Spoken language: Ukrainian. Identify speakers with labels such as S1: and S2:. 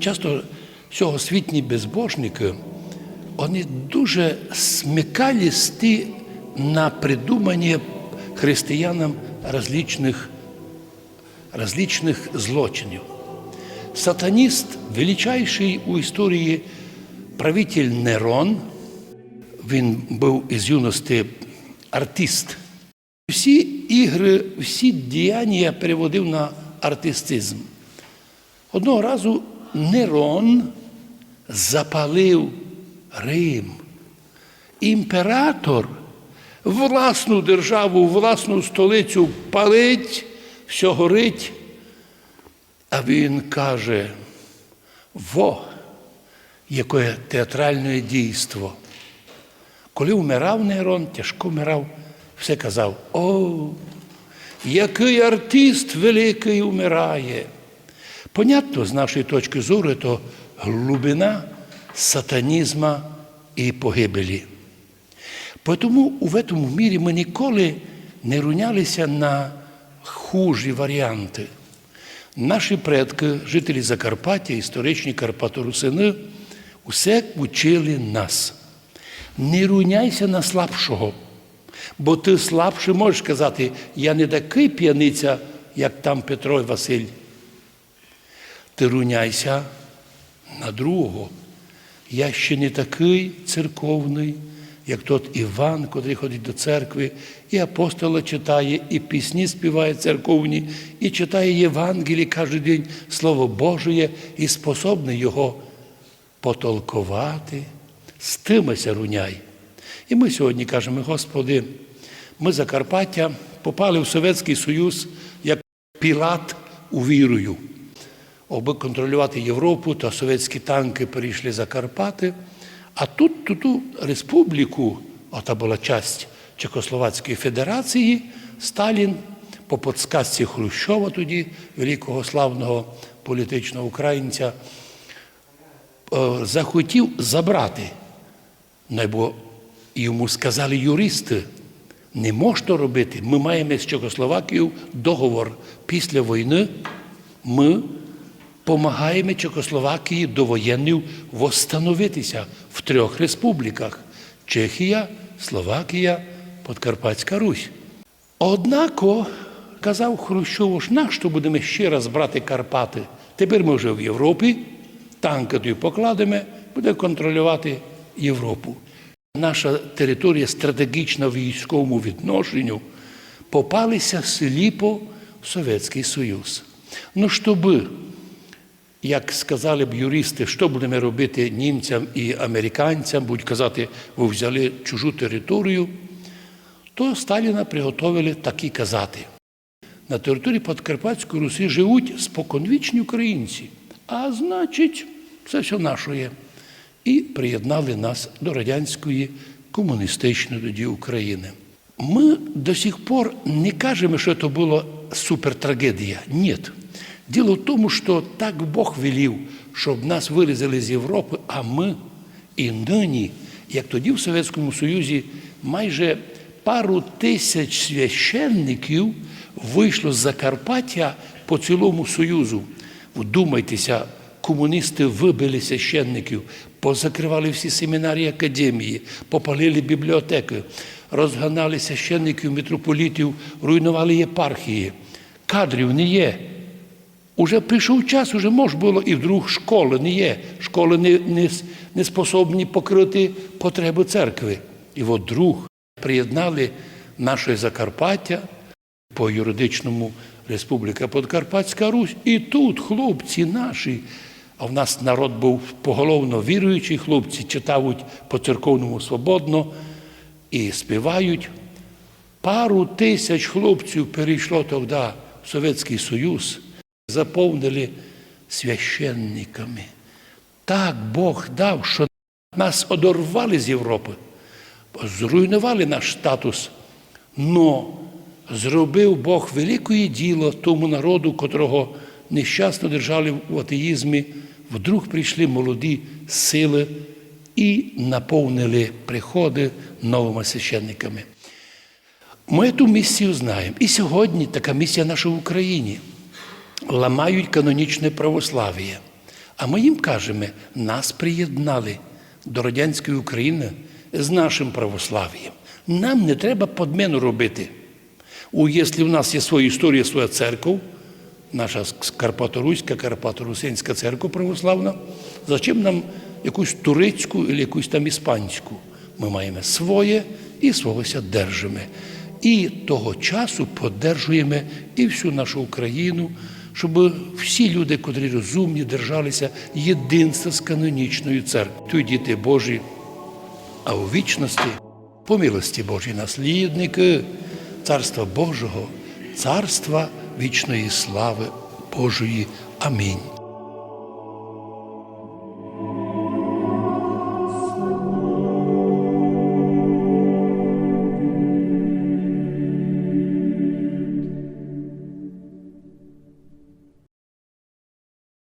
S1: часто сьогосвітні безбожники, вони дуже смикалісті на придумання християнам различних, различних злочинів. Сатаніст, величайший у історії правитель Нерон, він був із юності артист. Всі ігри, всі діяння переводив на артистизм. Одного разу Нерон запалив Рим. Імператор власну державу, власну столицю палить, все горить. А він каже: во, яке театральне дійство. Коли вмирав Нерон, тяжко вмирав, все казав: О, який артист великий вмирає. Понятно, з нашої точки зору, то глибина сатанізма і погибелі. Тому в цьому мірі ми ніколи не рунялися на хужі варіанти. Наші предки, жителі Закарпаття, історичні Карпаторусини, усе учили нас. Не руняйся на слабшого, бо ти слабший можеш сказати, я не такий п'яниця, як там Петро і Василь. Ти руняйся на другого. Я ще не такий церковний, як тот Іван, котрий ходить до церкви, і апостола читає, і пісні співає церковні, і читає Євангелії кожен день Слово Божє, і способний його потолкувати. З тимися руняй. І ми сьогодні кажемо, Господи, ми Закарпаття попали в Совєтський Союз як пілат у вірою. Аби контролювати Європу, то совєтські танки перейшли за Карпати. А тут ту, ту республіку, ота була часть Чехословацької Федерації, Сталін по подсказці Хрущова тоді, великого славного політичного українця, е, захотів забрати. Ну, бо йому сказали юристи, не можна робити. Ми маємо з Чехословакією договор. Після війни ми допомагаємо Чехословакії до довоєннів восстановитися в трьох республіках Чехія, Словакія, Подкарпатська Русь. Однако, казав Хрущов, ж нащо будемо ще раз брати Карпати? Тепер ми вже в Європі, танки тоді покладемо, буде контролювати Європу. Наша територія стратегічна в військовому відношенню попалися сліпо в Совєтський Союз. Ну, щоби, як сказали б юристи, що будемо робити німцям і американцям, будуть казати, ви взяли чужу територію, то Сталіна приготовили так і казати. На території Подкарпатської Русі живуть споконвічні українці, а значить, це все наше є. І приєднали нас до радянської комуністичної тоді України. Ми до сих пор не кажемо, що це була супертрагедія. Ні. Діло в тому, що так Бог велів, щоб нас вирізали з Європи, а ми і нині, як тоді в Совєтському Союзі, майже пару тисяч священників вийшло з Закарпаття по цілому Союзу. Вдумайтеся, комуністи вибили священників, позакривали всі семінарії академії, попалили бібліотеки, розганали священників, митрополітів, руйнували єпархії. Кадрів не є. Уже прийшов час, уже можна було і вдруг школи не є. Школи не, не, не способні покрити потреби церкви. І от друг приєднали наше Закарпаття по юридичному Республіка Подкарпатська Русь. І тут хлопці наші, а в нас народ був поголовно віруючий, хлопці читають по церковному свободно і співають. Пару тисяч хлопців перейшло тоді в Совєтський Союз, заповнили священниками. Так Бог дав, що нас одорвали з Європи, зруйнували наш статус. Но зробив Бог велике діло тому народу, котрого нещасно держали в атеїзмі, вдруг прийшли молоді сили і наповнили приходи новими священниками. Ми ту місію знаємо. І сьогодні така місія наша в Україні. Ламають канонічне православ'я. А ми їм кажемо, нас приєднали до радянської України з нашим православ'ям. Нам не треба подмену робити. У, якщо в нас є своя історія, своя церква, наша Карпаторуська, Карпаторусинська церква православна, зачем нам якусь турецьку або якусь там іспанську? Ми маємо своє і свогося держимо. І того часу подержуємо і всю нашу Україну, щоб всі люди, котрі розумні, держалися єдинства з канонічною церквою. Діти Божі, а у вічності, по милості Божій, наслідники Царства Божого, царства вічної слави Божої. Амінь.